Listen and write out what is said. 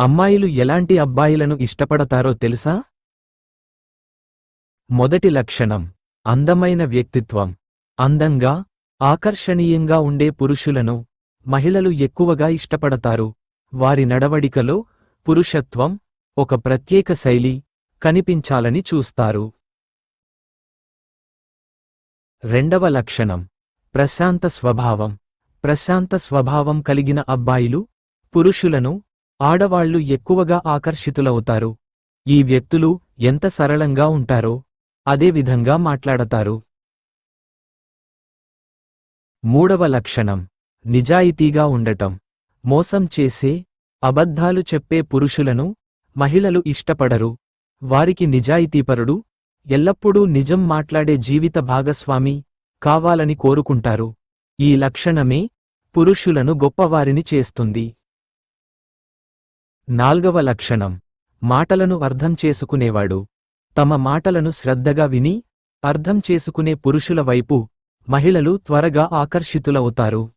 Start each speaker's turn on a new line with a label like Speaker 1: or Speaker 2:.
Speaker 1: అమ్మాయిలు ఎలాంటి అబ్బాయిలను ఇష్టపడతారో తెలుసా? మొదటి లక్షణం. అందమైన వ్యక్తిత్వం. అందంగా ఆకర్షణీయంగా ఉండే పురుషులను మహిళలు ఎక్కువగా ఇష్టపడతారు. వారి నడవడికలో పురుషత్వం ఒక ప్రత్యేక శైలి కనిపించాలని చూస్తారు. రెండవ లక్షణం. ప్రశాంత స్వభావం. ప్రశాంత స్వభావం కలిగిన అబ్బాయిలు పురుషులను ఆడవాళ్ళు ఎక్కువగా ఆకర్షితులవుతారు. ఈ వ్యక్తులు ఎంత సరళంగా ఉంటారో అదే విధంగా మాట్లాడతారు. మూడవ లక్షణం నిజాయితీగా ఉండటం. మోసం చేసే అబద్ధాలు చెప్పే పురుషులను మహిళలు ఇష్టపడరు. వారికి నిజాయితీపరుడు ఎల్లప్పుడూ నిజం మాట్లాడే జీవిత భాగస్వామి కావాలని కోరుకుంటారు. ఈ లక్షణమే పురుషులను గొప్పవారిని చేస్తుంది. నాల్గవ లక్షణం. మాటలను అర్థం చేసుకునేవాడు. తమ మాటలను శ్రద్ధగా విని అర్థం చేసుకునే పురుషుల వైపు మహిళలు త్వరగా ఆకర్షితులవుతారు.